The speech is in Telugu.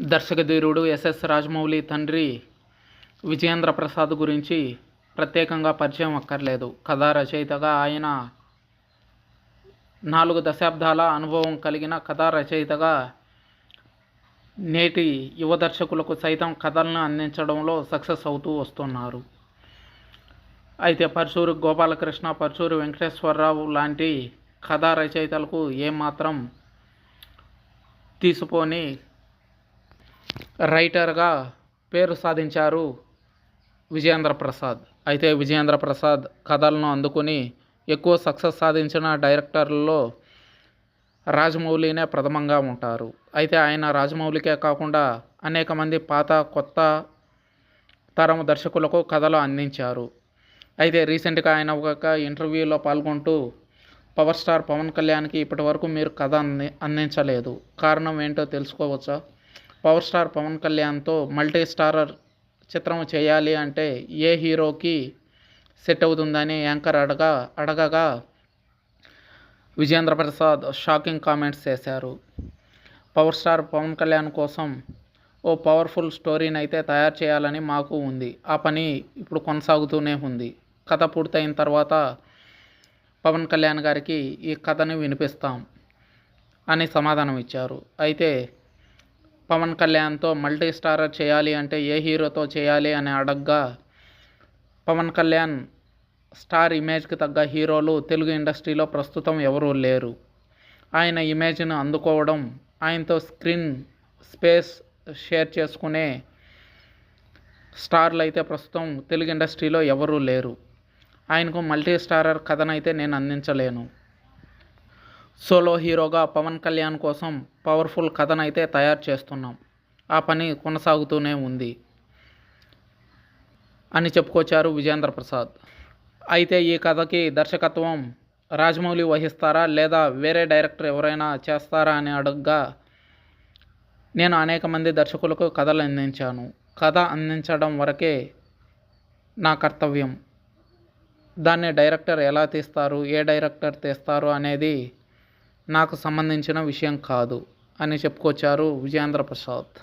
దర్శకధీరుడు ఎస్ఎస్ రాజమౌళి తండ్రి విజయేంద్ర ప్రసాద్ గురించి ప్రత్యేకంగా పరిచయం అక్కర్లేదు. కథా రచయితగా ఆయన నాలుగు దశాబ్దాల అనుభవం కలిగిన కథా రచయితగా నేటి యువ దర్శకులకు సైతం కథలను అందించడంలో సక్సెస్ అవుతూ వస్తున్నారు. అయితే పరశూరు గోపాలకృష్ణ పరశూరు వెంకటేశ్వరరావు లాంటి కథా రచయితలకు ఏమాత్రం తీసుకోని రైటర్గా పేరు సాధించారు విజయేంద్ర ప్రసాద్ అయితే విజయేంద్ర ప్రసాద్ కథలను అందుకుని ఎక్కువ సక్సెస్ సాధించిన డైరెక్టర్లలో రాజమౌళినే ప్రథమంగా ఉంటారు. అయితే ఆయన రాజమౌళికే కాకుండా అనేక మంది పాత కొత్త తరం దర్శకులకు కథలు అందించారు. అయితే రీసెంట్గా ఆయన ఒక ఇంటర్వ్యూలో పాల్గొంటూ పవర్ స్టార్ పవన్ కళ్యాణ్కి ఇప్పటి వరకు మీరు కథ అంది అందించలేదు. కారణం ఏంటో తెలుసుకోవచ్చా? పవర్ స్టార్ పవన్ కళ్యాణ్తో మల్టీ స్టారర్ చిత్రం చేయాలి అంటే ఏ హీరోకి సెట్ అవుతుందని యాంకర్ అడగా అడగగా విజేంద్ర ప్రసాద్ షాకింగ్ కామెంట్స్ చేశారు. పవర్ స్టార్ పవన్ కళ్యాణ్ కోసం ఓ పవర్ఫుల్ స్టోరీని అయితే తయారు చేయాలని మాకు ఉంది. ఆ పని ఇప్పుడు కొనసాగుతూనే ఉంది. కథ పూర్తయిన తర్వాత పవన్ కళ్యాణ్ గారికి ఈ కథని వినిపిస్తాం అని సమాధానం ఇచ్చారు అయితే పవన్ కళ్యాణ్తో మల్టీ స్టారర్ చేయాలి అంటే ఏ హీరోతో చేయాలి అని అడగ్గా పవన్ కళ్యాణ్ స్టార్ ఇమేజ్కి తగ్గ హీరోలు తెలుగు ఇండస్ట్రీలో ప్రస్తుతం ఎవరూ లేరు. ఆయన ఇమేజ్ను అందుకోవడం ఆయనతో స్క్రీన్ స్పేస్ షేర్ చేసుకునే స్టార్లు అయితే ప్రస్తుతం తెలుగు ఇండస్ట్రీలో ఎవరూ లేరు. ఆయనకు మల్టీ స్టారర్ కథనైతే నేను అందించలేను. సోలో హీరోగా పవన్ కళ్యాణ్ కోసం పవర్ఫుల్ కథనైతే తయారు చేస్తున్నాం. ఆ పని కొనసాగుతూనే ఉంది అని చెప్పుకొచ్చారు విజేంద్ర ప్రసాద్. అయితే ఈ కథకి దర్శకత్వం రాజమౌళి వహిస్తారా లేదా వేరే డైరెక్టర్ ఎవరైనా చేస్తారా అని అడగగా నేను అనేక మంది దర్శకులకు కథలు అందించాను. కథ అందించడం వరకే నా కర్తవ్యం. దాన్ని డైరెక్టర్ ఎలా తీస్తారు ఏ డైరెక్టర్ తీస్తారు అనేది నాకు సంబంధించిన విషయం కాదు అని చెప్పుకొచ్చారు విజయేంద్ర ప్రసాద్